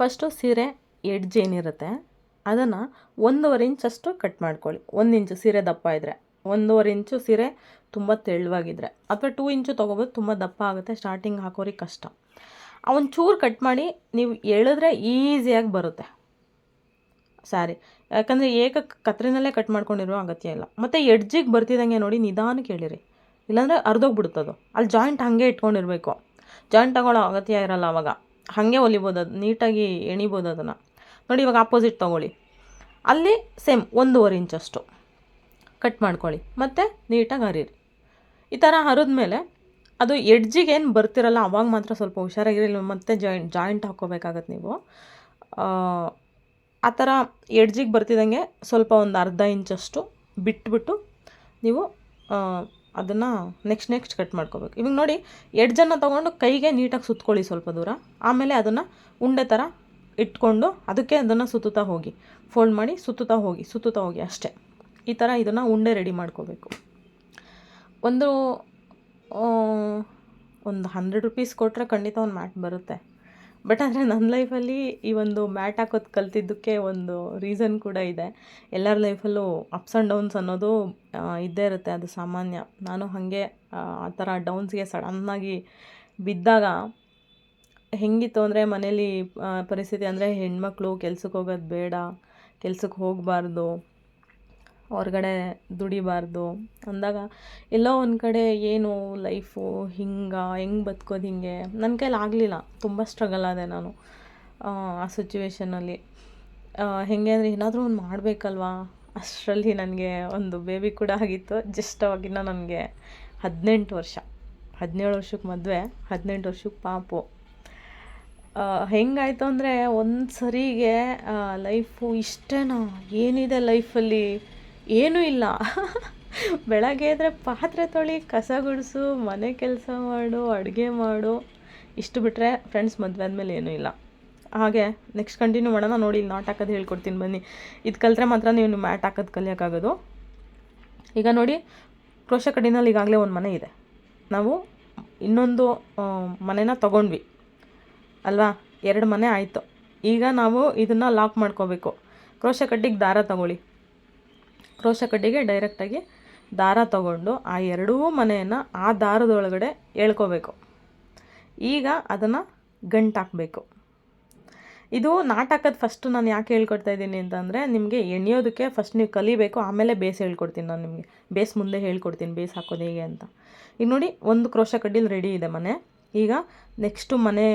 First ಸೀರೆ edge ಏನಿರುತ್ತೆ, ಅದನ್ನು ಒಂದೂವರೆ ಇಂಚಷ್ಟು ಕಟ್ ಮಾಡ್ಕೊಳ್ಳಿ. ಒಂದು ಇಂಚು ಸೀರೆ ದಪ್ಪ ಇದ್ದರೆ ಒಂದೂವರೆ ಇಂಚು ಸೀರೆ ತುಂಬ ತೆಳುವಾಗಿದ್ದರೆ ಅಥವಾ ಟೂ ಇಂಚು ತೊಗೋಬೋದು, ತುಂಬ ದಪ್ಪ ಆಗುತ್ತೆ ಸ್ಟಾರ್ಟಿಂಗ್ ಹಾಕೋರಿಗೆ ಕಷ್ಟ. ಚೂರು ಕಟ್ ಮಾಡಿ ನೀವು ಎಳಿದ್ರೆ ಈಸಿಯಾಗಿ ಬರುತ್ತೆ. ಸ್ಯಾರಿ ಯಾಕಂದರೆ ಏಕ ಕತ್ರಿನಲ್ಲೇ ಕಟ್ ಮಾಡ್ಕೊಂಡಿರೋ ಅಗತ್ಯ ಇಲ್ಲ. ಮತ್ತು ಎಡ್ಜಿಗೆ ಬರ್ತಿದ್ದಂಗೆ ನೋಡಿ ನಿಧಾನಕ್ಕೆ ಹೇಳಿರಿ ಇಲ್ಲಾಂದರೆ ಅರ್ಧೋಗ್ಬಿಡುತ್ತದು ಅಲ್ಲಿ ಜಾಯಿಂಟ್ ಹಾಗೆ ಇಟ್ಕೊಂಡಿರಬೇಕು. ಜಾಯಿಂಟ್ ತಗೊಳ್ಳೋ ಅಗತ್ಯ ಇರಲ್ಲ ಅವಾಗ. ಹಾಗೆ ಹೊಲಿಬೋದು ಅದು, ನೀಟಾಗಿ ಎಣಿಬೋದು ಅದನ್ನು. ನೋಡಿ ಇವಾಗ ಆಪೋಸಿಟ್ ತೊಗೊಳ್ಳಿ. ಅಲ್ಲಿ ಸೇಮ್ ಒಂದೂವರೆ ಇಂಚಷ್ಟು ಕಟ್ ಮಾಡ್ಕೊಳ್ಳಿ. ಮತ್ತು ನೀಟಾಗಿ ಹರಿರಿ ಈ ಥರ ಹರಿದ್ಮೇಲೆ ಅದು ಎಡ್ಜಿಗೆ ಏನು ಬರ್ತಿರಲ್ಲ, ಅವಾಗ ಮಾತ್ರ ಸ್ವಲ್ಪ ಹುಷಾರಾಗಿರಿ ಮತ್ತೆ ಜಾಯಿಂಟ್ ಜಾಯಿಂಟ್ ಹಾಕ್ಕೋಬೇಕಾಗತ್ತೆ ನೀವು. ಆ ಥರ ಎಡ್ಜಿಗೆ ಬರ್ತಿದ್ದಂಗೆ ಸ್ವಲ್ಪ ಒಂದು ಅರ್ಧ ಇಂಚಷ್ಟು ಬಿಟ್ಬಿಟ್ಟು ನೀವು ಅದನ್ನು ನೆಕ್ಸ್ಟ್ ನೆಕ್ಸ್ಟ್ ಕಟ್ ಮಾಡ್ಕೋಬೇಕು. ಇವಾಗ ನೋಡಿ ಎಡ್ಜನ್ನು ತೊಗೊಂಡು ಕೈಗೆ ನೀಟಾಗಿ ಸುತ್ಕೊಳ್ಳಿ ಸ್ವಲ್ಪ ದೂರ. ಆಮೇಲೆ ಅದನ್ನು ಉಂಡೆ ಥರ ಇಟ್ಕೊಂಡು ಅದಕ್ಕೆ ಅದನ್ನು ಸುತ್ತುತ್ತಾ ಹೋಗಿ. ಫೋಲ್ಡ್ ಮಾಡಿ ಸುತ್ತುತ್ತಾ ಹೋಗಿ ಸುತ್ತುತ್ತಾ ಹೋಗಿ ಅಷ್ಟೇ. ಈ ಥರ ಇದನ್ನು ಉಂಡೆ ರೆಡಿ ಮಾಡ್ಕೋಬೇಕು. ಒಂದು ಒಂದು ಹಂಡ್ರೆಡ್ ರುಪೀಸ್ ಕೊಟ್ಟರೆ ಖಂಡಿತ ಒಂದು ಮ್ಯಾಟ್ ಬರುತ್ತೆ. ಬಟ್ ಆದರೆ ನನ್ನ ಲೈಫಲ್ಲಿ ಈ ಒಂದು ಮ್ಯಾಟ್ ಹಾಕೋದು ಕಲ್ತಿದ್ದಕ್ಕೆ ಒಂದು ರೀಸನ್ ಕೂಡ ಇದೆ. ಎಲ್ಲರ ಲೈಫಲ್ಲೂ ಅಪ್ಸ್ ಆ್ಯಂಡ್ ಡೌನ್ಸ್ ಅನ್ನೋದು ಇದ್ದೇ ಇರುತ್ತೆ. ಅದು ಸಾಮಾನ್ಯ. ನಾನು ಹಾಗೆ, ಆ ಥರ ಡೌನ್ಸ್ಗೆ ಸಡನ್ನಾಗಿ ಬಿದ್ದಾಗ ಹೆಂಗಿತ್ತು ಅಂದರೆ ಮನೇಲಿ ಪರಿಸ್ಥಿತಿ ಅಂದರೆ ಹೆಣ್ಮಕ್ಳು ಕೆಲ್ಸಕ್ಕೆ ಹೋಗೋದು ಬೇಡ ಕೆಲ್ಸಕ್ಕೆ ಹೋಗಬಾರ್ದು ಹೊರ್ಗಡೆ ದುಡಿಬಾರ್ದು. ಅಂದಾಗ ಎಲ್ಲೋ ಒಂದು ಕಡೆ ಏನು ಲೈಫು ಹಿಂಗೆ, ಹೆಂಗೆ ಬದುಕೋದು ಹಿಂಗೆ ನನ್ನ ಕೈಲಿ ಆಗಲಿಲ್ಲ. ತುಂಬ ಸ್ಟ್ರಗಲ್ ಆದೆ ನಾನು, ಆ ಸಿಚುವೇಶನಲ್ಲಿ ಹೇಗೆ ಅಂದರೆ ಏನಾದರೂ ಒಂದು ಮಾಡಬೇಕಲ್ವಾ? ಅಷ್ಟರಲ್ಲಿ ನನಗೆ ಒಂದು ಬೇಬಿ ಕೂಡ ಆಗಿತ್ತು. ಜಸ್ಟ್ ಅವಾಗಿನ ನನಗೆ ಹದಿನೆಂಟು ವರ್ಷ. ಹದಿನೇಳು ವರ್ಷಕ್ಕೆ ಮದುವೆ, ಹದಿನೆಂಟು ವರ್ಷಕ್ಕೆ ಪಾಪು. ಹೆಂಗಾಯಿತು ಅಂದರೆ ಒಂದು ಸರಿಗೆ ಲೈಫು ಇಷ್ಟೇನಾ? ಏನಿದೆ ಲೈಫಲ್ಲಿ ಏನೂ ಇಲ್ಲ. ಬೆಳಗ್ಗೆ ಎದ್ದರೆ ಪಾತ್ರೆ ತೊಳಿ, ಕಸ ಗುಡಿಸು, ಮನೆ ಕೆಲಸ ಮಾಡು, ಅಡುಗೆ ಮಾಡು. ಇಷ್ಟು ಬಿಟ್ಟರೆ ಫ್ರೆಂಡ್ಸ್ ಮದುವೆ ಆದಮೇಲೆ ಏನೂ ಇಲ್ಲ. ಹಾಗೆ ನೆಕ್ಸ್ಟ್ ಕಂಟಿನ್ಯೂ ಮಾಡೋಣ. ನೋಡಿ ಇಲ್ಲಿ ನಾಟ್ ಹಾಕೋದು ಹೇಳ್ಕೊಡ್ತೀನಿ ಬನ್ನಿ. ಇದು ಕಲಿತ್ರೆ ಮಾತ್ರ ನೀವು ಮ್ಯಾಟ್ ಹಾಕೋದು ಕಲಿಯೋಕ್ಕಾಗೋದು. ಈಗ ನೋಡಿ, ಕ್ರೋಶ ಕಡಿನಲ್ಲಿ ಈಗಾಗಲೇ ಒಂದು ಮನೆ ಇದೆ. ನಾವು ಇನ್ನೊಂದು ಮನೆನ ತೊಗೊಂಡ್ವಿ. ಅಲ್ವಾ? ಎರಡು ಮನೆ ಆಯಿತು. ಈಗ ನಾವು ಇದನ್ನು ಲಾಕ್ ಮಾಡ್ಕೋಬೇಕು. ಕ್ರೋಶ ಕಡ್ಡಿಗೆ ದಾರ ತಗೊಳ್ಳಿ. ಕ್ರೋಶ ಕಡ್ಡಿಗೆ ಡೈರೆಕ್ಟಾಗಿ ದಾರ ತಗೊಂಡು ಆ ಎರಡೂ ಮನೆಯನ್ನು ಆ ದಾರದೊಳಗಡೆ ಎಳ್ಕೋಬೇಕು. ಈಗ ಅದನ್ನು ಗಂಟಾಕಬೇಕು ಇದು ನಾಟಕದ ಫಸ್ಟು ನಾನು ಯಾಕೆ ಹೇಳ್ಕೊಡ್ತಾ ಇದ್ದೀನಿ ಅಂತಂದರೆ ನಿಮಗೆ ಎಣಿಯೋದಕ್ಕೆ ಫಸ್ಟ್ ನೀವು ಕಲಿಬೇಕು, ಆಮೇಲೆ ಬೇಸ್ ಹೇಳ್ಕೊಡ್ತೀನಿ ನಾನು ನಿಮಗೆ. ಬೇಸ್ ಮುಂದೆ ಹೇಳ್ಕೊಡ್ತೀನಿ, ಬೇಸ್ ಹಾಕೋದು ಹೇಗೆ ಅಂತ. ಈಗ ನೋಡಿ, ಒಂದು ಕ್ರೋಶ ಕಡ್ಡಿಲಿ ರೆಡಿ ಇದೆ ಮನೆ. ಈಗ ನೆಕ್ಸ್ಟು ಮನೆ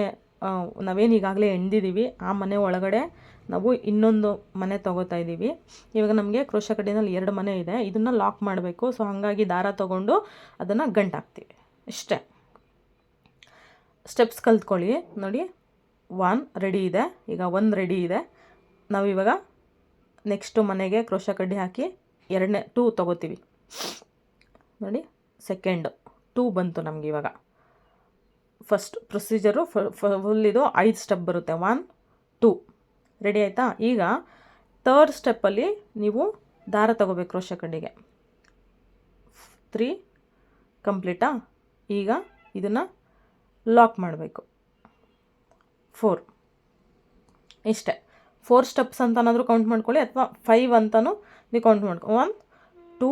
ನಾವೇನು ಈಗಾಗಲೇ ಎಣ್ದಿದ್ದೀವಿ ಆ ಮನೆ ಒಳಗಡೆ ನಾವು ಇನ್ನೊಂದು ಮನೆ ತೊಗೋತಾ ಇದ್ದೀವಿ ಇವಾಗ ನಮಗೆ ಕ್ರೋಶ ಕಡ್ಡಿನಲ್ಲಿ ಎರಡು ಮನೆ ಇದೆ. ಇದನ್ನು ಲಾಕ್ ಮಾಡಬೇಕು. ಸೊ ಹಾಗಾಗಿ ದಾರ ತೊಗೊಂಡು ಅದನ್ನು ಗಂಟಾಕ್ತೀವಿ. ಇಷ್ಟೇ. ಸ್ಟೆಪ್ಸ್ ಕಲ್ತ್ಕೊಳ್ಳಿ. ನೋಡಿ ಒನ್ ರೆಡಿ ಇದೆ. ಈಗ ಒಂದು ರೆಡಿ ಇದೆ. ನಾವು ಇವಾಗ ನೆಕ್ಸ್ಟು ಮನೆಗೆ ಕ್ರೋಶ ಕಡ್ಡಿ ಹಾಕಿ ಎರಡನೇ ಟೂ ತೊಗೋತೀವಿ. ನೋಡಿ ಸೆಕೆಂಡು ಟೂ ಬಂತು ನಮಗೆ ಇವಾಗ. ಫಸ್ಟ್ ಪ್ರೊಸೀಜರು ಫುಲ್ ಇದು ಐದು ಸ್ಟೆಪ್ ಬರುತ್ತೆ. ಒನ್ ಟೂ ರೆಡಿ ಆಯಿತಾ? ಈಗ ತರ್ಡ್ ಸ್ಟೆಪ್ಪಲ್ಲಿ ನೀವು ದಾರ ತಗೋಬೇಕು ಕ್ರೋಶ ಕಡ್ಡಿಗೆ ತ್ರೀ ಕಂಪ್ಲೀಟಾ ಈಗ ಇದನ್ನು ಲಾಕ್ ಮಾಡಬೇಕು. ಫೋರ್ ಇಷ್ಟೇ. ಫೋರ್ ಸ್ಟೆಪ್ಸ್ ಅಂತನಾದರೂ ಕೌಂಟ್ ಮಾಡ್ಕೊಳ್ಳಿ, ಅಥವಾ ಫೈವ್ ಅಂತಲೂ ನೀವು ಕೌಂಟ್ ಮಾಡ್ಕೊ ಒನ್ ಟೂ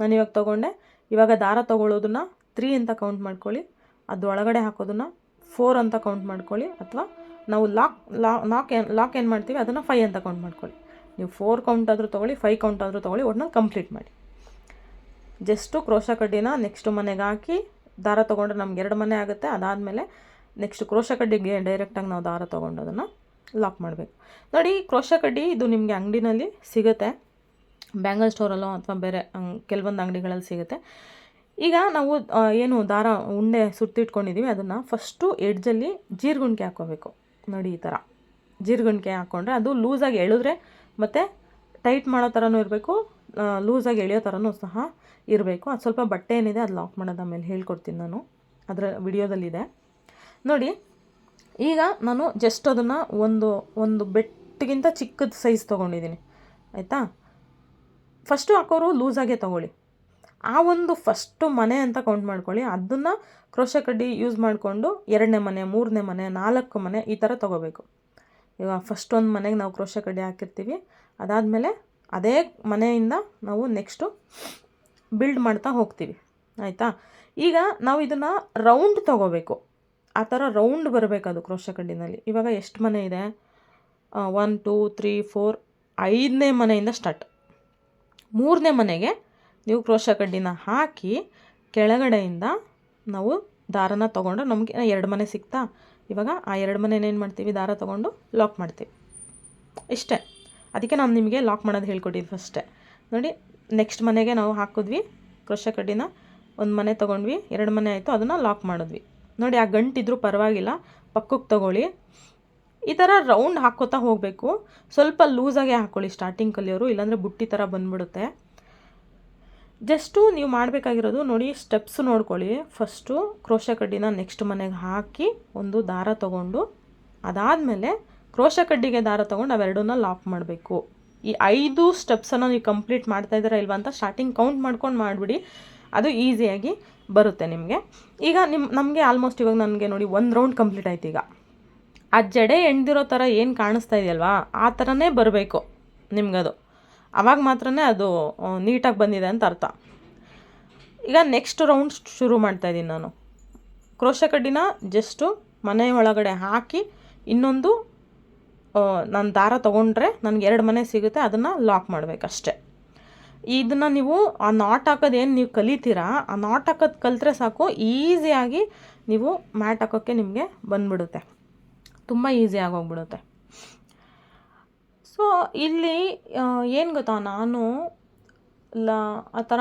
ನಾನು ಇವಾಗ ತೊಗೊಂಡೆ. ಇವಾಗ ದಾರ ತೊಗೊಳ್ಳೋದನ್ನ ತ್ರೀ ಅಂತ ಕೌಂಟ್ ಮಾಡ್ಕೊಳ್ಳಿ. ಅದು ಒಳಗಡೆ ಹಾಕೋದನ್ನು ಫೋರ್ ಅಂತ ಕೌಂಟ್ ಮಾಡ್ಕೊಳ್ಳಿ ಅಥವಾ ನಾವು ಲಾಕ್ ಲಾಕ್ ಏನು ಲಾಕ್ ಏನು ಮಾಡ್ತೀವಿ ಅದನ್ನು ಫೈ ಅಂತ ಕೌಂಟ್ ಮಾಡ್ಕೊಳ್ಳಿ. ನೀವು ಫೋರ್ ಕೌಂಟ್ ಆದರೂ ತೊಗೊಳ್ಳಿ ಫೈ ಕೌಂಟ್ ಆದರೂ ತೊಗೊಳ್ಳಿ, ಒಟ್ನಲ್ಲಿ ಕಂಪ್ಲೀಟ್ ಮಾಡಿ. ಜಸ್ಟು ಕ್ರೋಶ ಕಡ್ಡಿನ ನೆಕ್ಸ್ಟ್ ಮನೆಗೆ ಹಾಕಿ ದಾರ ತೊಗೊಂಡ್ರೆ ನಮ್ಗೆ ಎರಡು ಮನೆ ಆಗುತ್ತೆ, ಅದಾದಮೇಲೆ ನೆಕ್ಸ್ಟ್ ಕ್ರೋಶ ಕಡ್ಡಿಗೆ ಡೈರೆಕ್ಟಾಗಿ ನಾವು ದಾರ ತೊಗೊಂಡು ಅದನ್ನು ಲಾಕ್ ಮಾಡಬೇಕು. ನೋಡಿ, ಕ್ರೋಶ ಕಡ್ಡಿ ಇದು ನಿಮಗೆ ಅಂಗಡಿನಲ್ಲಿ ಸಿಗುತ್ತೆ. ಬ್ಯಾಂಗಲ್ ಸ್ಟೋರಲ್ಲೋ ಅಥವಾ ಬೇರೆ ಕೆಲವೊಂದು ಅಂಗಡಿಗಳಲ್ಲಿ ಸಿಗುತ್ತೆ. ಈಗ ನಾವು ಏನು ದಾರ ಉಂಡೆ ಸುತ್ತಿಟ್ಕೊಂಡಿದ್ದೀವಿ ಅದನ್ನು ಫಸ್ಟು ಎಡ್ಜಲ್ಲಿ ಜೀರ್ಗುಣಿಕೆ ಹಾಕ್ಕೋಬೇಕು. ನೋಡಿ ಈ ಥರ ಜೀರ್ಗುಣಿಕೆ ಹಾಕ್ಕೊಂಡ್ರೆ ಅದು ಲೂಸಾಗಿ ಎಳೆದ್ರೆ ಮತ್ತು ಟೈಟ್ ಮಾಡೋ ಥರನೂ ಇರಬೇಕು ಲೂಸಾಗಿ ಎಳೆಯೋ ಥರನೂ ಸಹ ಇರಬೇಕು. ಅದು ಸ್ವಲ್ಪ ಬಟ್ಟೆ ಏನಿದೆ ಅದು ಲಾಕ್ ಮಾಡೋದ ಮೇಲೆ ಹೇಳ್ಕೊಡ್ತೀನಿ ನಾನು. ಅದರ ವಿಡಿಯೋದಲ್ಲಿದೆ. ನೋಡಿ, ಈಗ ನಾನು ಜಸ್ಟ್ ಅದನ್ನು ಒಂದು ಒಂದು ಬೆಟ್ಟಿಗಿಂತ ಚಿಕ್ಕದ ಸೈಜ್ ತೊಗೊಂಡಿದ್ದೀನಿ ಆಯಿತಾ? ಫಸ್ಟು ಹಾಕೋರು ಲೂಸಾಗೆ ತೊಗೊಳ್ಳಿ. ಆ ಒಂದು ಫಸ್ಟು ಮನೆ ಅಂತ ಕೌಂಟ್ ಮಾಡ್ಕೊಳ್ಳಿ. ಅದನ್ನು ಕ್ರೋಶ ಕಡ್ಡಿ ಯೂಸ್ ಮಾಡಿಕೊಂಡು ಎರಡನೇ ಮನೆ, ಮೂರನೇ ಮನೆ, ನಾಲ್ಕು ಮನೆ ಈ ಥರ ತೊಗೋಬೇಕು. ಇವಾಗ ಫಸ್ಟ್ ಒಂದು ಮನೆಗೆ ನಾವು ಕ್ರೋಶ ಕಡ್ಡಿ ಹಾಕಿರ್ತೀವಿ. ಅದಾದಮೇಲೆ ಅದೇ ಮನೆಯಿಂದ ನಾವು ನೆಕ್ಸ್ಟು ಬಿಲ್ಡ್ ಮಾಡ್ತಾ ಹೋಗ್ತೀವಿ. ಆಯಿತಾ? ಈಗ ನಾವು ಇದನ್ನು ರೌಂಡ್ ತೊಗೋಬೇಕು. ಆ ಥರ ರೌಂಡ್ ಬರಬೇಕು ಅದು ಕ್ರೋಶ ಕಡ್ಡಿನಲ್ಲಿ. ಇವಾಗ ಎಷ್ಟು ಮನೆ ಇದೆ? ಒನ್ ಟೂ ತ್ರೀ ಫೋರ್ ಐದನೇ ಮನೆಯಿಂದ ಸ್ಟಾರ್ಟ್ ಮೂರನೇ ಮನೆಗೆ ನೀವು ಕ್ರೋಶ ಕಡ್ಡಿನ ಹಾಕಿ ಕೆಳಗಡೆಯಿಂದ ನಾವು ದಾರನ ತೊಗೊಂಡು ನಮಗೆ ಎರಡು ಮನೆ ಸಿಗ್ತಾ ಇವಾಗ ಆ ಎರಡು ಏನು ಮಾಡ್ತೀವಿ? ದಾರ ತೊಗೊಂಡು ಲಾಕ್ ಮಾಡ್ತೀವಿ. ಇಷ್ಟೇ. ಅದಕ್ಕೆ ನಾನು ನಿಮಗೆ ಲಾಕ್ ಮಾಡೋದು ಹೇಳ್ಕೊಟ್ಟಿದ್ದು ಫಸ್ಟೇ ನೋಡಿ ನೆಕ್ಸ್ಟ್ ಮನೆಗೆ ನಾವು ಹಾಕಿದ್ವಿ ಕ್ರೋಶ ಕಡ್ಡಿನ. ಒಂದು ಮನೆ ತೊಗೊಂಡ್ವಿ, ಎರಡು ಮನೆ ಆಯಿತು, ಅದನ್ನು ಲಾಕ್ ಮಾಡಿದ್ವಿ. ನೋಡಿ, ಆ ಗಂಟಿದ್ರೂ ಪರವಾಗಿಲ್ಲ. ಪಕ್ಕಕ್ಕೆ ತೊಗೊಳ್ಳಿ. ಈ ಥರ ರೌಂಡ್ ಹಾಕ್ಕೋತಾ ಹೋಗಬೇಕು. ಸ್ವಲ್ಪ ಲೂಸಾಗೆ ಹಾಕ್ಕೊಳ್ಳಿ ಸ್ಟಾರ್ಟಿಂಗ್ ಕಲಿಯೋರು ಇಲ್ಲಾಂದರೆ ಬುಟ್ಟಿ ಥರ ಬಂದ್ಬಿಡುತ್ತೆ. ಜಸ್ಟು ನೀವು ಮಾಡಬೇಕಾಗಿರೋದು ನೋಡಿ ಸ್ಟೆಪ್ಸ್ ನೋಡ್ಕೊಳ್ಳಿ. ಫಸ್ಟು ಕ್ರೋಶ ಕಡ್ಡಿನ ನೆಕ್ಸ್ಟ್ ಮನೆಗೆ ಹಾಕಿ ಒಂದು ದಾರ ತಗೊಂಡು, ಅದಾದಮೇಲೆ ಕ್ರೋಶ ಕಡ್ಡಿಗೆ ದಾರ ತೊಗೊಂಡು ಅವೆರಡನ್ನ ಲಾಕ್ ಮಾಡಬೇಕು. ಈ ಐದು ಸ್ಟೆಪ್ಸನ್ನು ನೀವು ಕಂಪ್ಲೀಟ್ ಮಾಡ್ತಾ ಇದ್ದೀರಾ ಇಲ್ವಾ ಅಂತ ಸ್ಟಾರ್ಟಿಂಗ್ ಕೌಂಟ್ ಮಾಡ್ಕೊಂಡು ಮಾಡಿಬಿಡಿ. ಅದು ಈಸಿಯಾಗಿ ಬರುತ್ತೆ ನಿಮಗೆ. ಈಗ ನಿಮ್ಮ ನಮಗೆ ಆಲ್ಮೋಸ್ಟ್ ಇವಾಗ ನನಗೆ ನೋಡಿ ಒಂದು ರೌಂಡ್ ಕಂಪ್ಲೀಟ್ ಆಯ್ತು ಈಗ. ಆ ಜಡೆ ಎಣ್ದಿರೋ ಥರ ಏನು ಕಾಣಿಸ್ತಾ ಇದೆಯಲ್ವಾ ಆ ಥರನೇ ಬರಬೇಕು ನಿಮ್ಗದು. ಆವಾಗ ಮಾತ್ರ ಅದು ನೀಟಾಗಿ ಬಂದಿದೆ ಅಂತ ಅರ್ಥ. ಈಗ ನೆಕ್ಸ್ಟ್ ರೌಂಡ್ ಶುರು ಮಾಡ್ತಾಯಿದ್ದೀನಿ ನಾನು. ಕ್ರೋಶ ಕಡ್ಡಿನ ಜಸ್ಟು ಮನೆ ಒಳಗಡೆ ಹಾಕಿ ಇನ್ನೊಂದು ನಾನು ದಾರ ತೊಗೊಂಡ್ರೆ ನನಗೆ ಎರಡು ಮನೆ ಸಿಗುತ್ತೆ, ಅದನ್ನು ಲಾಕ್ ಮಾಡಬೇಕಷ್ಟೆ. ಇದನ್ನು ನೀವು, ಆ ನಾಟ್ ಹಾಕೋದು ಏನು ನೀವು ಕಲಿತೀರಾ, ಆ ನಾಟ್ ಹಾಕೋದು ಕಲಿತ್ರೆ ಸಾಕು ಈಸಿಯಾಗಿ ನೀವು ಮ್ಯಾಟ್ ಹಾಕೋಕ್ಕೆ ನಿಮಗೆ ಬಂದ್ಬಿಡುತ್ತೆ. ತುಂಬ ಈಸಿ ಆಗೋಗ್ಬಿಡುತ್ತೆ ಸೊ ಇಲ್ಲಿ ಏನು ಗೊತ್ತಾ? ನಾನು ಲ, ಆ ಥರ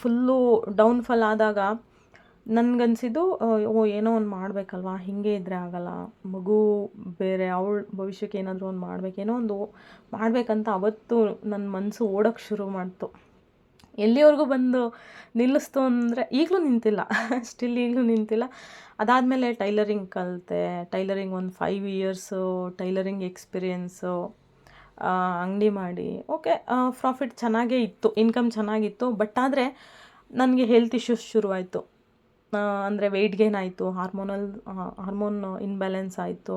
ಫುಲ್ಲು ಡೌನ್ಫಾಲ್ ಆದಾಗ ನನಗನ್ಸಿದ್ದು ಓ, ಏನೋ ಒಂದು ಮಾಡಬೇಕಲ್ವಾ? ಹೀಗೆ ಇದ್ದರೆ ಆಗಲ್ಲ. ಮಗು ಬೇರೆ, ಅವಳ ಭವಿಷ್ಯಕ್ಕೆ ಏನಾದರೂ ಒಂದು ಮಾಡಬೇಕು, ಏನೋ ಒಂದು ಮಾಡಬೇಕಂತ ಅವತ್ತು ನನ್ನ ಮನಸ್ಸು ಓಡೋಕ್ಕೆ ಶುರು ಮಾಡ್ತು. ಎಲ್ಲಿವರೆಗೂ ಬಂದು ನಿಲ್ಲಿಸ್ತು ಅಂದರೆ ಈಗಲೂ ನಿಂತಿಲ್ಲ. ಸ್ಟಿಲ್ ಈಗಲೂ ನಿಂತಿಲ್ಲ. ಅದಾದಮೇಲೆ ಟೈಲರಿಂಗ್ ಕಲಿತೆ. ಟೈಲರಿಂಗ್ ಒಂದು ಫೈವ್ ಇಯರ್ಸು ಟೈಲರಿಂಗ್ ಎಕ್ಸ್ಪೀರಿಯೆನ್ಸು ಅಂಗಡಿ ಮಾಡಿ. ಓಕೆ ಪ್ರಾಫಿಟ್ ಚೆನ್ನಾಗೇ ಇತ್ತು ಇನ್ಕಮ್ ಚೆನ್ನಾಗಿತ್ತು ಬಟ್ ಆದರೆ ನನಗೆ ಹೆಲ್ತ್ ಇಶ್ಯೂಸ್ ಶುರುವಾಯಿತು. ಅಂದರೆ ವೆಯ್ಟ್ ಗೇನ್ ಆಯಿತು ಹಾರ್ಮೋನಲ್ ಹಾರ್ಮೋನ್ ಇನ್ಬ್ಯಾಲೆನ್ಸ್ ಆಯಿತು.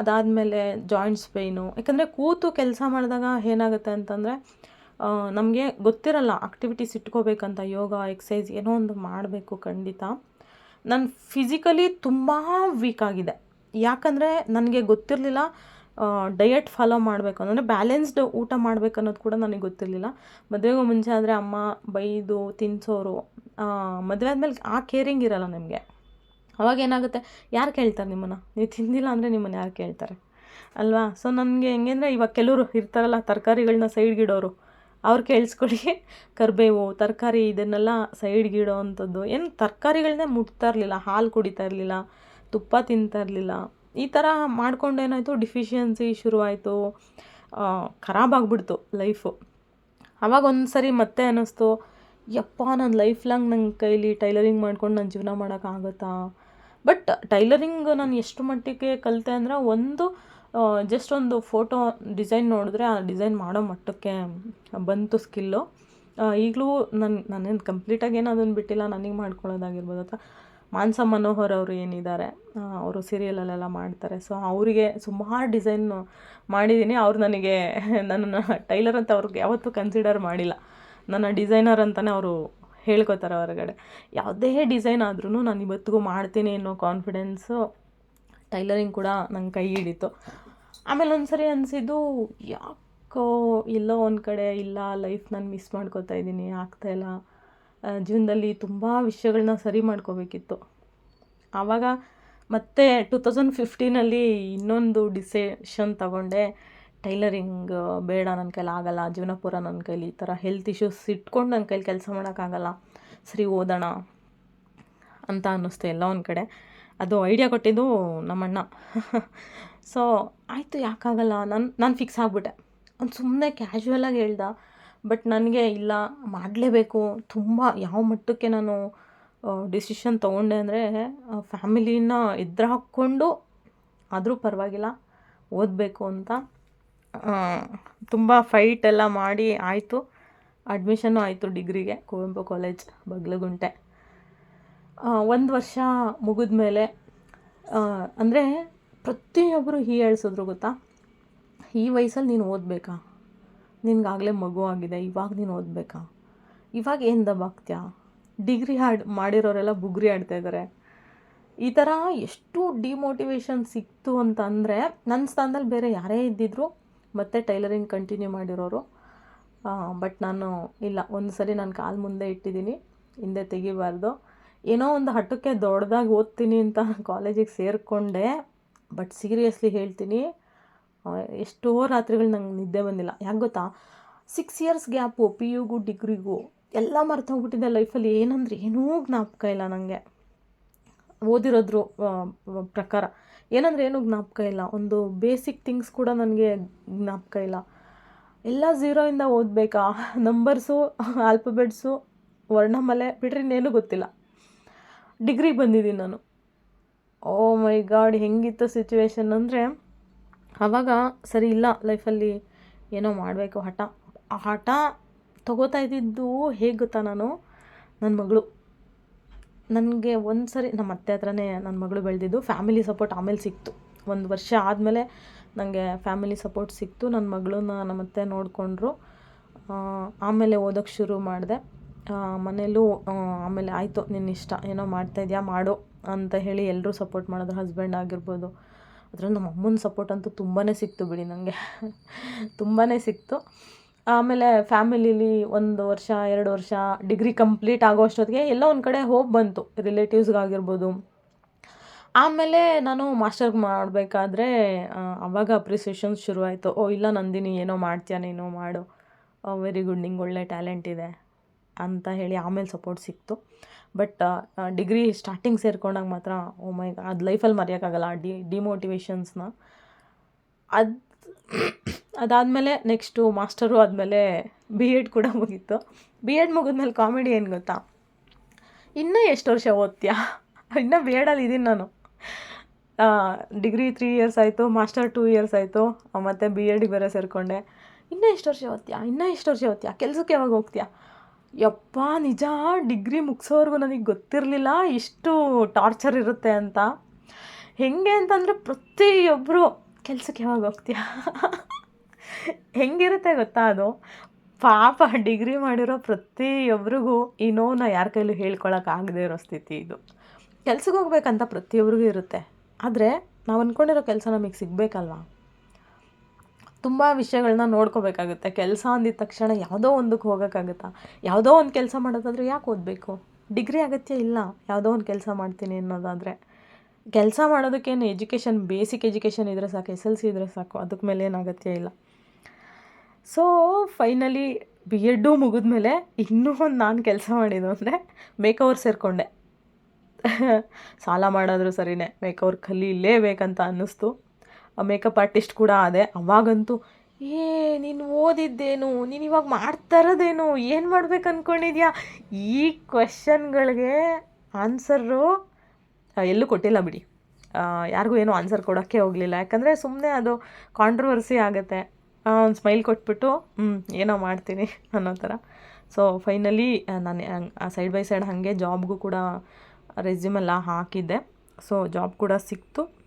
ಅದಾದಮೇಲೆ ಜಾಯಿಂಟ್ಸ್ ಪೇಯ್ನು ಯಾಕಂದರೆ ಕೂತು ಕೆಲಸ ಮಾಡಿದಾಗ ಏನಾಗುತ್ತೆ ಅಂತಂದರೆ ನಮಗೆ ಗೊತ್ತಿರಲ್ಲ ಆಕ್ಟಿವಿಟೀಸ್ ಇಟ್ಕೋಬೇಕಂತ, ಯೋಗ ಎಕ್ಸಸೈಸ್ ಏನೋ ಒಂದು ಮಾಡಬೇಕು ಖಂಡಿತ. ನಾನು ಫಿಸಿಕಲಿ ತುಂಬ ವೀಕ್ ಆಗಿದೆ. ಯಾಕಂದರೆ ನನಗೆ ಗೊತ್ತಿರಲಿಲ್ಲ ಡಯಟ್ ಫಾಲೋ ಮಾಡಬೇಕು ಅಂದರೆ ಬ್ಯಾಲೆನ್ಸ್ಡ್ ಊಟ ಮಾಡಬೇಕು ಅನ್ನೋದು ಕೂಡ ನನಗೆ ಗೊತ್ತಿರಲಿಲ್ಲ. ಮದುವೆಗೂ ಮುಂಚೆ ಆದರೆ ಅಮ್ಮ ಬೈದು ತಿನ್ನಿಸೋರು ಮದುವೆ ಆದಮೇಲೆ ಆ ಕೇರಿಂಗ್ ಇರಲ್ಲ ನಿಮಗೆ. ಅವಾಗ ಏನಾಗುತ್ತೆ, ಯಾರು ಕೇಳ್ತಾರೆ ನಿಮ್ಮನ್ನು? ನೀವು ತಿಂದಿಲ್ಲ ಅಂದರೆ ನಿಮ್ಮನ್ನು ಯಾರು ಕೇಳ್ತಾರೆ? ಅಲ್ವಾ? ಸೊ ನನಗೆ ಹೆಂಗೆ ಅಂದರೆ ಇವಾಗ ಕೆಲವರು ಇರ್ತಾರಲ್ಲ ತರಕಾರಿಗಳನ್ನ ಸೈಡ್ಗಿಡೋರು ಅವ್ರು ಕೇಳಿಸ್ಕೊಳ್ಳಿ. ಕರಿಬೇವು, ತರಕಾರಿ ಇದನ್ನೆಲ್ಲ ಸೈಡ್ಗಿಡೋ ಅಂಥದ್ದು ಏನು ತರಕಾರಿಗಳನ್ನೇ ಮುಟ್ತಾ ಇರಲಿಲ್ಲ, ಹಾಲು ಕುಡಿತಾ ಇರಲಿಲ್ಲ, ತುಪ್ಪ ತಿಂತಾ ಇರಲಿಲ್ಲ. ಈ ಥರ ಮಾಡ್ಕೊಂಡು ಏನಾಯಿತು ಡಿಫಿಷಿಯನ್ಸಿ ಶುರುವಾಯಿತು ಖರಾಬಾಗ್ಬಿಡ್ತು ಲೈಫು ಆವಾಗ ಒಂದು ಸರಿ ಮತ್ತೆ ಅನ್ನಿಸ್ತು, ಯಪ್ಪ ನನ್ನ ಲೈಫ್ ಲಾಂಗ್ ನನ್ನ ಕೈಲಿ ಟೈಲರಿಂಗ್ ಮಾಡ್ಕೊಂಡು ನನ್ನ ಜೀವನ ಮಾಡೋಕ್ಕಾಗುತ್ತಾ ಬಟ್ ಟೈಲರಿಂಗ್ ನಾನು ಎಷ್ಟು ಮಟ್ಟಿಗೆ ಕಲಿತೆ ಅಂದರೆ ಒಂದು ಜಸ್ಟ್ ಒಂದು ಫೋಟೋ ಡಿಸೈನ್ ನೋಡಿದ್ರೆ ಆ ಡಿಸೈನ್ ಮಾಡೋ ಮಟ್ಟಕ್ಕೆ ಬಂತು ಸ್ಕಿಲ್ಲು ಈಗಲೂ ನನ್ನ ನಾನೇನು ಕಂಪ್ಲೀಟಾಗಿ ಏನು ಅದನ್ನು ಬಿಟ್ಟಿಲ್ಲ ನನಗೆ ಮಾಡ್ಕೊಳ್ಳೋದಾಗಿರ್ಬೋದು ಅಥವಾ ಮಾನ್ಸ ಮನೋಹರ್ ಅವರು ಏನಿದ್ದಾರೆ ಅವರು ಸೀರಿಯಲಲ್ಲೆಲ್ಲ ಮಾಡ್ತಾರೆ. ಸೊ ಅವರಿಗೆ ಸುಮಾರು ಡಿಸೈನ್ ಮಾಡಿದ್ದೀನಿ ಅವ್ರು ನನಗೆ ನನ್ನನ್ನು ಟೈಲರ್ ಅಂತ ಅವ್ರಿಗೆ ಯಾವತ್ತೂ ಕನ್ಸಿಡರ್ ಮಾಡಿಲ್ಲ. ನನ್ನ ಡಿಸೈನರ್ ಅಂತಲೇ ಅವರು ಹೇಳ್ಕೊತಾರೆ ಹೊರಗಡೆ. ಯಾವುದೇ ಡಿಸೈನ್ ಆದ್ರೂ ನಾನು ಇವತ್ತಿಗೂ ಮಾಡ್ತೀನಿ ಅನ್ನೋ ಕಾನ್ಫಿಡೆನ್ಸು ಟೈಲರಿಂಗ್ ಕೂಡ ನಂಗೆ ಕೈ ಹಿಡಿತು. ಆಮೇಲೆ ಒಂದು ಸರಿ ಅನಿಸಿದ್ದು, ಯಾಕೋ ಎಲ್ಲೋ ಒಂದು ಕಡೆ ಇಲ್ಲ ಲೈಫ್ ನಾನು ಮಿಸ್ ಮಾಡ್ಕೋತಾ ಇದ್ದೀನಿ ಆಗ್ತಾಯಿಲ್ಲ ಜೀವನದಲ್ಲಿ ತುಂಬ ವಿಷಯಗಳನ್ನ ಸರಿ ಮಾಡ್ಕೋಬೇಕಿತ್ತು. ಆವಾಗ ಮತ್ತೆ ಟು ತೌಸಂಡ್ ಫಿಫ್ಟೀನಲ್ಲಿ ಇನ್ನೊಂದು ಡಿಸಿಷನ್ ತಗೊಂಡೆ. ಟೈಲರಿಂಗ್ ಬೇಡ ನನ್ನ ಕೈಲಿ ಆಗಲ್ಲ, ಜೀವನ ಪೂರ ನನ್ನ ಕೈಲಿ ಈ ಥರ ಹೆಲ್ತ್ ಇಶ್ಯೂಸ್ ಇಟ್ಕೊಂಡು ನನ್ನ ಕೈಲಿ ಕೆಲಸ ಮಾಡೋಕ್ಕಾಗಲ್ಲ ಸರಿ ಓದೋಣ ಅಂತ ಅನ್ನಿಸ್ತು ಎಲ್ಲ ಒಂದು ಕಡೆ. ಅದು ಐಡಿಯಾ ಕೊಟ್ಟಿದ್ದು ನಮ್ಮಣ್ಣ. ಸೊ ಆಯಿತು ಯಾಕಾಗಲ್ಲ ನಾನು ನಾನು ಫಿಕ್ಸ್ ಆಗಿಬಿಟ್ಟೆ. ಅವ್ನು ಸುಮ್ಮನೆ ಕ್ಯಾಶುವಲಾಗಿ ಹೇಳ್ದ ಬಟ್ ನನಗೆ ಇಲ್ಲ, ಮಾಡಲೇಬೇಕು. ತುಂಬ ಯಾವ ಮಟ್ಟಕ್ಕೆ ನಾನು ಡಿಸಿಷನ್ ತೊಗೊಂಡೆ ಅಂದರೆ ಫ್ಯಾಮಿಲಿನ ಎದುರು ಹಾಕ್ಕೊಂಡು ಆದರೂ ಪರವಾಗಿಲ್ಲ, ಓದಬೇಕು ಅಂತ. ತುಂಬ ಫೈಟ್ ಎಲ್ಲ ಮಾಡಿ ಆಯಿತು. ಅಡ್ಮಿಷನ್ನು ಆಯಿತು ಡಿಗ್ರಿಗೆ ಕುವೆಂಪು ಕಾಲೇಜ್ ಬಗ್ಲಗುಂಟೆ ಒಂದು ವರ್ಷ ಮುಗಿದ ಮೇಲೆ ಅಂದರೆ ಪ್ರತಿಯೊಬ್ಬರು ಹೀ ಹೇಳ್ಸಿದ್ರು ಗೊತ್ತಾ? ಈ ವಯಸ್ಸಲ್ಲಿ ನೀನು ಓದಬೇಕಾ? ನಿನಗಾಗಲೇ ಮಗು ಆಗಿದೆ, ಇವಾಗ ನೀನು ಓದಬೇಕಾ? ಇವಾಗ ಏನು ದಬಾಗ್ತೀಯಾ ಡಿಗ್ರಿ ಹಾಡ್, ಮಾಡಿರೋರೆಲ್ಲ ಬುಗ್ರಿ ಆಡ್ತಾ ಇದ್ದಾರೆ ಈ ಥರ ಎಷ್ಟು ಡಿಮೋಟಿವೇಶನ್ ಸಿಕ್ತು ಅಂತ ಅಂದರೆ ನನ್ನ ಸ್ಥಾನದಲ್ಲಿ ಬೇರೆ ಯಾರೇ ಇದ್ದಿದ್ರು ಮತ್ತೆ ಟೈಲರಿಂಗ್ ಕಂಟಿನ್ಯೂ ಮಾಡಿರೋರು. ಬಟ್ ನಾನು ಇಲ್ಲ ಒಂದು ಸರಿ ನಾನು ಕಾಲು ಮುಂದೆ ಇಟ್ಟಿದ್ದೀನಿ, ಹಿಂದೆ ತೆಗಿಬಾರ್ದು. ಏನೋ ಒಂದು ಹಠಕ್ಕೆ ದೊಡ್ಡದಾಗಿ ಓದ್ತೀನಿ ಅಂತ ಕಾಲೇಜಿಗೆ ಸೇರಿಕೊಂಡೆ, ಬಟ್ ಸೀರಿಯಸ್ಲಿ ಹೇಳ್ತೀನಿ ಎಷ್ಟೋ ರಾತ್ರಿಗಳು ನಂಗೆ ನಿದ್ದೆ ಬಂದಿಲ್ಲ. ಯಾಕೆ ಗೊತ್ತಾ? ಸಿಕ್ಸ್ ಇಯರ್ಸ್ ಗ್ಯಾಪು ಪಿ ಯುಗೂ ಡಿಗ್ರಿಗೂ ಎಲ್ಲ ಮರ್ತೋಗ್ಬಿಟ್ಟಿದೆ ಲೈಫಲ್ಲಿ ಏನಂದ್ರೆ ಏನೂ ಜ್ಞಾಪಕ ಇಲ್ಲ ನನಗೆ ಓದಿರೋದ್ರ ಪ್ರಕಾರ. ಏನಂದ್ರೆ ಏನೂ ಜ್ಞಾಪಕ ಇಲ್ಲ. ಒಂದು ಬೇಸಿಕ್ ಥಿಂಗ್ಸ್ ಕೂಡ ನನಗೆ ಜ್ಞಾಪಕ ಇಲ್ಲ. ಎಲ್ಲ ಝೀರೋಯಿಂದ ಓದಬೇಕಾ? ನಂಬರ್ಸು ಆಲ್ಫಬೆಟ್ಸು ವರ್ಣಮಲೆ ಬಿಟ್ರೆ ಇನ್ನೇನು ಗೊತ್ತಿಲ್ಲ. ಡಿಗ್ರಿಗೆ ಬಂದಿದ್ದೀನಿ ನಾನು. ಓ ಮೈ ಗಾಡ್ ಹೆಂಗಿತ್ತು ಸಿಚುವೇಶನ್ ಅಂದರೆ ಆವಾಗ ಸರಿ ಇಲ್ಲ ಲೈಫಲ್ಲಿ ಏನೋ ಮಾಡಬೇಕು ಹಠ. ಆ ಹಠ ತಗೋತಾ ಇದ್ದಿದ್ದು ಹೇಗೆ ಗೊತ್ತಾ ನಾನು? ನನ್ನ ಮಗಳು. ನನಗೆ ಒಂದು ಸರಿ ನಮ್ಮ ಅತ್ತೆ ಹತ್ರನೇ ನನ್ನ ಮಗಳು ಬೆಳೆದಿದ್ದು ಫ್ಯಾಮಿಲಿ ಸಪೋರ್ಟ್ ಆಮೇಲೆ ಸಿಕ್ತು. ಒಂದು ವರ್ಷ ಆದಮೇಲೆ ನನಗೆ ಫ್ಯಾಮಿಲಿ ಸಪೋರ್ಟ್ ಸಿಕ್ತು ನನ್ನ ಮಗಳನ್ನ ನಮ್ಮ ಅತ್ತೆ ನೋಡಿಕೊಂಡ್ರು. ಆಮೇಲೆ ಓದೋಕ್ಕೆ ಶುರು ಮಾಡಿದೆ. ಮನೇಲೂ ಆಮೇಲೆ ಆಯಿತು ನಿನ್ನ ಇಷ್ಟ, ಏನೋ ಮಾಡ್ತಾಯಿದ್ಯಾ ಮಾಡು ಅಂತ ಹೇಳಿ ಎಲ್ಲರೂ ಸಪೋರ್ಟ್ ಮಾಡಿದ್ರು ಹಸ್ಬೆಂಡ್ ಆಗಿರ್ಬೋದು. ಅದ್ರಲ್ಲಿ ನಮ್ಮ ಅಮ್ಮನ ಸಪೋರ್ಟ್ ಅಂತೂ ತುಂಬಾ ಸಿಕ್ತು ಬಿಡಿ ನನಗೆ ತುಂಬಾ ಸಿಕ್ತು. ಆಮೇಲೆ ಫ್ಯಾಮಿಲಿಲಿ ಒಂದು ವರ್ಷ, ಎರಡು ವರ್ಷ ಡಿಗ್ರಿ ಕಂಪ್ಲೀಟ್ ಆಗೋ ಅಷ್ಟೊತ್ತಿಗೆ ಎಲ್ಲ ಒಂದು ಕಡೆ ಹೋಗಿ ಬಂತು ರಿಲೇಟಿವ್ಸ್ಗಾಗಿರ್ಬೋದು ಆಮೇಲೆ ನಾನು ಮಾಸ್ಟರ್ ಮಾಡಬೇಕಾದ್ರೆ ಅವಾಗ ಅಪ್ರಿಸಿಯೇಷನ್ಸ್ ಶುರುವಾಯಿತು. ಓ, ಇಲ್ಲ ನಂದಿನಿ, ಏನೋ ಮಾಡ್ತೀಯ ನೀನು? ಮಾಡು. ವೆರಿ ಗುಡ್ ನಿಂಗೆ ಒಳ್ಳೆ ಟ್ಯಾಲೆಂಟ್ ಇದೆ ಅಂತ ಹೇಳಿ ಆಮೇಲೆ ಸಪೋರ್ಟ್ ಸಿಕ್ತು. ಬಟ್ ಡಿಗ್ರಿ ಸ್ಟಾರ್ಟಿಂಗ್ ಸೇರ್ಕೊಂಡಾಗ ಮಾತ್ರ ಓ ಮೈ ಅದು ಲೈಫಲ್ಲಿ ಮರೆಯೋಕ್ಕಾಗಲ್ಲ ಡಿ ಡಿಮೋಟಿವೇಶನ್ಸ್ನ ಅದು, ಅದಾದಮೇಲೆ ನೆಕ್ಸ್ಟು ಮಾಸ್ಟರು ಆದಮೇಲೆ ಬಿ ಎಡ್ ಕೂಡ ಮುಗೀತು. ಬಿ ಎಡ್ ಮುಗಿದ್ಮೇಲೆ ಕಾಮಿಡಿ ಏನು ಗೊತ್ತಾ? ಇನ್ನೂ ಎಷ್ಟು ವರ್ಷ ಓದ್ತೀಯಾ? ಇನ್ನೂ ಬಿ ಎಡಲ್ಲಿ ಇದ್ದೀನಿ ನಾನು. ಡಿಗ್ರಿ ತ್ರೀ ಇಯರ್ಸ್ ಆಯಿತು ಮಾಸ್ಟರ್ ಟೂ ಇಯರ್ಸ್ ಆಯಿತು ಮತ್ತು ಬಿ ಎಡಿಗೆ ಬೇರೆ ಸೇರಿಕೊಂಡೆ. ಇನ್ನೂ ಎಷ್ಟು ವರ್ಷ ಓದ್ತೀಯಾ? ಇನ್ನೂ ಎಷ್ಟು ವರ್ಷ ಓದ್ತೀಯಾ? ಕೆಲಸಕ್ಕೆ ಯಾವಾಗ ಹೋಗ್ತೀಯಾ? ಯಪ್ಪ, ನಿಜ? ಡಿಗ್ರಿ ಮುಗಿಸೋವರೆಗೂ ನನಗೆ ಗೊತ್ತಿರಲಿಲ್ಲ. ಇಷ್ಟು ಟಾರ್ಚರ್ ಇರುತ್ತೆ ಅಂತ. ಹೆಂಗೆ ಅಂತಂದರೆ ಪ್ರತಿಯೊಬ್ಬರು ಕೆಲ್ಸಕ್ಕೆ ಯಾವಾಗ ಹೋಗ್ತೀಯ? ಹೆಂಗಿರುತ್ತೆ ಗೊತ್ತಾ ಅದು? ಪಾಪ ಡಿಗ್ರಿ ಮಾಡಿರೋ ಪ್ರತಿಯೊಬ್ಬರಿಗೂ ಈ ನೋವನ್ನ ಯಾರ ಕೈಲೂ ಹೇಳ್ಕೊಳಕ್ಕಾಗದೇ ಇರೋ ಸ್ಥಿತಿ ಇದು. ಕೆಲ್ಸಕ್ಕೆ ಹೋಗ್ಬೇಕಂತ ಪ್ರತಿಯೊಬ್ಬರಿಗೂ ಇರುತ್ತೆ. ಆದರೆ ನಾವು ಅಂದ್ಕೊಂಡಿರೋ ಕೆಲಸ ನಮಗೆ ಸಿಗಬೇಕಲ್ವಾ? ತುಂಬ ವಿಷಯಗಳನ್ನ ನೋಡ್ಕೋಬೇಕಾಗುತ್ತೆ. ಕೆಲಸ ಅಂದಿದ್ದ ತಕ್ಷಣ ಯಾವುದೋ ಒಂದಕ್ಕೆ ಹೋಗೋಕ್ಕಾಗುತ್ತಾ? ಯಾವುದೋ ಒಂದು ಕೆಲಸ ಮಾಡೋದಾದರೆ ಯಾಕೆ ಓದಬೇಕು? ಡಿಗ್ರಿ ಅಗತ್ಯ ಇಲ್ಲ. ಯಾವುದೋ ಒಂದು ಕೆಲಸ ಮಾಡ್ತೀನಿ ಅನ್ನೋದಾದರೆ. ಕೆಲಸ ಮಾಡೋದಕ್ಕೇನು ಎಜುಕೇಷನ್, ಬೇಸಿಕ್ ಎಜುಕೇಷನ್ ಇದ್ದರೆ ಸಾಕು, ಎಸ್ ಎಲ್ ಸಿ ಇದ್ದರೆ ಸಾಕು ಅದಕ್ಕೆ ಮೇಲೆ ಏನು ಅಗತ್ಯ ಇಲ್ಲ. ಸೊ, ಫೈನಲಿ ಬಿ ಎಡ್ಡು ಮುಗಿದ್ಮೇಲೆ ಇನ್ನೂ ಒಂದು ನಾನು ಕೆಲಸ ಮಾಡಿದ್ದು ಅಂದರೆ ಮೇಕವರ್ ಸೇರಿಕೊಂಡೆ. ಸಾಲ ಮಾಡೋದ್ರು ಸರಿನೇ, ಮೇಕವರ್ ಕಲೀಲೇಬೇಕಂತ ಅನ್ನಿಸ್ತು. ಮೇಕಪ್ ಆರ್ಟಿಸ್ಟ್ ಕೂಡ ಆದೆ. ಅವಾಗಂತೂ, ಏ, ನೀನು ಓದಿದ್ದೇನು? ನೀನು ಇವಾಗ ಮಾಡ್ತಾ ಇರೋದೇನು ಏನು ಮಾಡ್ಬೇಕು ಅಂದ್ಕೊಂಡಿದ್ಯಾ ಈ ಕ್ವೆಶನ್ಗಳಿಗೆ ಆನ್ಸರು ಎಲ್ಲೂ ಕೊಟ್ಟಿಲ್ಲ ಬಿಡಿ. ಯಾರಿಗೂ ಏನೂ ಆನ್ಸರ್ ಕೊಡೋಕ್ಕೆ ಹೋಗಲಿಲ್ಲ. ಯಾಕಂದರೆ ಸುಮ್ಮನೆ ಅದು ಕಾಂಟ್ರವರ್ಸಿ ಆಗುತ್ತೆ. ಒಂದು ಸ್ಮೈಲ್ ಕೊಟ್ಬಿಟ್ಟು ಹ್ಞೂ ಏನೋ ಮಾಡ್ತೀನಿ ಅನ್ನೋ ಥರ. ಸೊ ಫೈನಲಿ ನಾನು ಸೈಡ್ ಬೈ ಸೈಡ್ ಹಾಗೆ ಜಾಬ್ಗೂ ಕೂಡ ರೆಸ್ಯೂಮೆಲ್ಲ ಹಾಕಿದ್ದೆ. ಸೊ ಜಾಬ್ ಕೂಡ ಸಿಕ್ತು.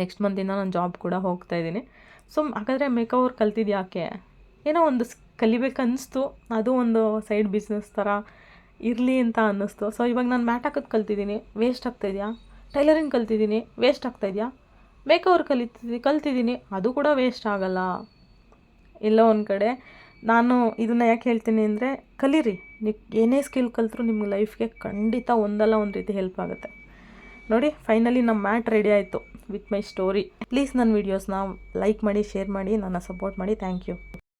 ನೆಕ್ಸ್ಟ್ ಮಂತಿಂದ ನಾನು ಜಾಬ್ ಕೂಡ ಹೋಗ್ತಾ ಇದ್ದೀನಿ. ಸೊ ಹಾಗಾದರೆ ಮೇಕವರ್ ಕಲ್ತಿದ್ದು ಯಾಕೆ? ಏನೋ ಒಂದು ಕಲಿಬೇಕು ಅನ್ನಿಸ್ತು ಅದು ಒಂದು ಸೈಡ್ ಬಿಸ್ನೆಸ್ ಥರ ಇರಲಿ ಅಂತ ಅನ್ನಿಸ್ತು. ಸೊ ಇವಾಗ ನಾನು ಮ್ಯಾಟ್ ಹಾಕೋದು ಕಲ್ತಿದ್ದೀನಿ. ವೇಸ್ಟ್ ಆಗ್ತಾಯಿದೆಯಾ ಟೈಲರಿಂಗ್ ಕಲ್ತಿದ್ದೀನಿ. ವೇಸ್ಟ್ ಆಗ್ತಾಯಿದೆಯಾ ಮೇಕವರ್ ಕಲಿತಿದ್ದೀನಿ ಕಲ್ತಿದ್ದೀನಿ. ಅದು ಕೂಡ ವೇಸ್ಟ್ ಆಗಲ್ಲ. ಎಲ್ಲೋ ಒಂದು ಕಡೆ. ನಾನು ಇದನ್ನು ಯಾಕೆ ಹೇಳ್ತೀನಿ ಅಂದರೆ, ಕಲೀರಿ. ನೀವು ಏನೇ ಸ್ಕಿಲ್ ಕಲ್ತರೂ ನಿಮ್ಮ ಲೈಫ್ಗೆ ಖಂಡಿತ ಒಂದಲ್ಲ ಒಂದು ರೀತಿ ಹೆಲ್ಪ್ ಆಗುತ್ತೆ. ನೋಡಿ ಫೈನಲಿ ನಮ್ಮ ಮ್ಯಾಟ್ ರೆಡಿ ಆಯಿತು. ವಿತ್ ಮೈ ಸ್ಟೋರಿ ಪ್ಲೀಸ್ ನನ್ನ ವೀಡಿಯೋಸ್ನ ಲೈಕ್ ಮಾಡಿ ಶೇರ್ ಮಾಡಿ, ನನ್ನ ಸಪೋರ್ಟ್ ಮಾಡಿ. Thank you